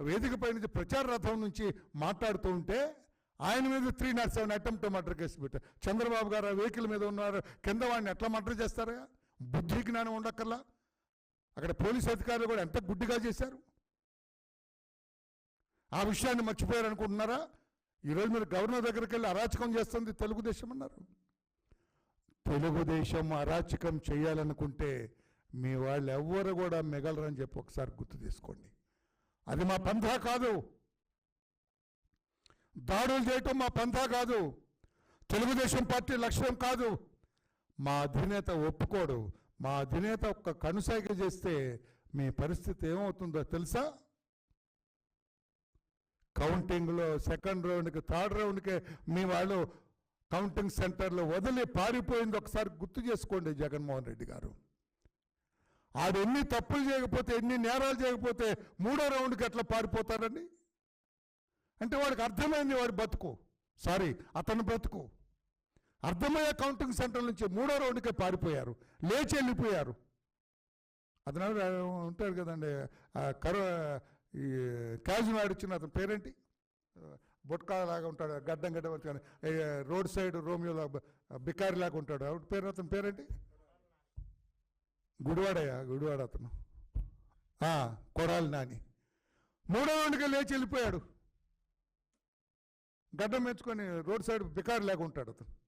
వేదికపై నుంచి ప్రచార రథం నుంచి మాట్లాడుతూ ఉంటే ఆయన మీద three not seven attempt murder case పెట్టారు. చంద్రబాబు గారు ఆ వెహికల్ మీద ఉన్నారు. కింద వాడిని ఎట్లా మర్డర్ చేస్తారా బుద్ధి జ్ఞానం ఉండక్కర్లా? అక్కడ పోలీస్ అధికారులు కూడా ఎంత గుడ్డిగా చేశారు? ఆ విషయాన్ని మర్చిపోయారు అనుకుంటున్నారా? ఈరోజు మీరు గవర్నర్ దగ్గరికి వెళ్ళి అరాచకం చేస్తుంది తెలుగుదేశం అన్నారు. తెలుగుదేశం అరాచకం చేయాలనుకుంటే మీ వాళ్ళు ఎవ్వరు కూడా మిగలరని చెప్పి ఒకసారి గుర్తు తీసుకోండి అది మా పంథా కాదు. దాడులు చేయటం మా పంథా కాదు. తెలుగుదేశం పార్టీ లక్ష్యం కాదు. మా అధినేత ఒప్పుకోడు. మా అధినేత ఒక్క కనుసైగ చేస్తే మీ పరిస్థితి ఏమవుతుందో తెలుసా? కౌంటింగ్లో సెకండ్ రౌండ్కి థర్డ్ రౌండ్కి మీ వాళ్ళు కౌంటింగ్ సెంటర్లో వదిలి పారిపోయింది. ఒకసారి గుర్తు చేసుకోండి జగన్మోహన్ రెడ్డి గారు. ఆడెన్ని తప్పులు చేయకపోతే ఎన్ని నేరాలు చేయకపోతే మూడో రౌండ్కి ఎట్లా పారిపోతారని అంటే వాడికి అర్థమైంది వాడి బతుకు. సారీ అతను బతుకు. అర్థమయ్యే కౌంటింగ్ సెంటర్ నుంచి మూడో రౌండ్కే పారిపోయారు. లేచి వెళ్ళిపోయారు. అతను ఉంటాడు కదండి కరో ఈ క్యాజున్ ఆడిచ్చిన అతని పేరేంటి? బొట్కాలాగా ఉంటాడు గడ్డం గడ్డం రోడ్ సైడ్ రోమియోలా బికారి లాగా ఉంటాడు. ఆవిడ పేరు అతని పేరేంటి? గుడివాడయ్యా గుడివాడ అతను. కొడాలి నాని. మూడో రౌండ్కి లేచి వెళ్ళిపోయాడు. గడ్డం మెచ్చుకొని రోడ్ సైడ్ బికారి లేకుంటాడు ఉంటాడు అతను.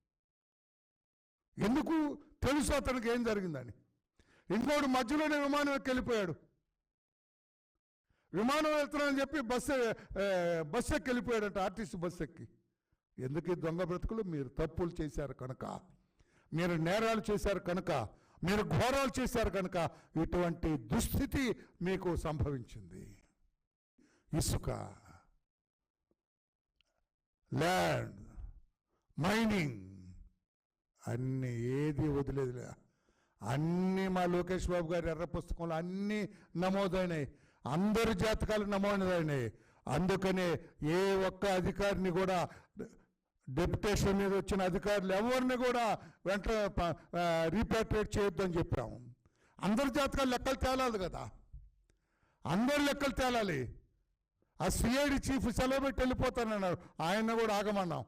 ఎందుకు? తెలుసు అతనికి ఏం జరిగిందని. ఇంకోడు మధ్యలోనే విమానం ఎక్కి వెళ్ళిపోయాడు. విమానం వెళ్తున్నానని చెప్పి బస్సు బస్సు ఎక్కి వెళ్ళిపోయాడట ఆర్టీసీ బస్సు ఎక్కి. ఎందుకు దొంగ బ్రతుకులు? మీరు తప్పులు చేశారు కనుక. మీరు నేరాలు చేశారు కనుక. మీరు ఘోరాలు చేశారు కనుక ఇటువంటి దుస్థితి మీకు సంభవించింది. ఇసుక ల్యాండ్ మైనింగ్ అన్ని ఏది వదిలేదులే. అన్నీ మా లోకేష్ బాబు గారి ఎర్ర పుస్తకంలో అన్నీ నమోదైనాయి. అందరి జాతకాలు నమోదైనాయి. అందుకనే ఏ ఒక్క అధికారిని కూడా డెప్యుటేషన్ మీద వచ్చిన అధికారులు ఎవరిని కూడా వెంట రీపాట్రేట్ చేయొద్దని చెప్పాము. అందరి జాతకాలు లెక్కలు తేలాలి కదా. అందరు లెక్కలు తేలాలి. ఆ సిఐడి చీఫ్ సెలవు పెట్టి వెళ్ళిపోతానన్నారు. ఆయన కూడా ఆగమన్నాం.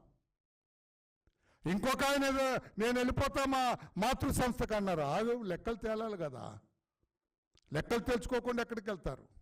ఇంకొక ఆయన నేను వెళ్ళిపోతా మా మాతృ సంస్థకు అన్నారు. ఆగు లెక్కలు తేలాలి కదా. లెక్కలు తెలుసుకోకుండా ఎక్కడికి వెళ్తారు?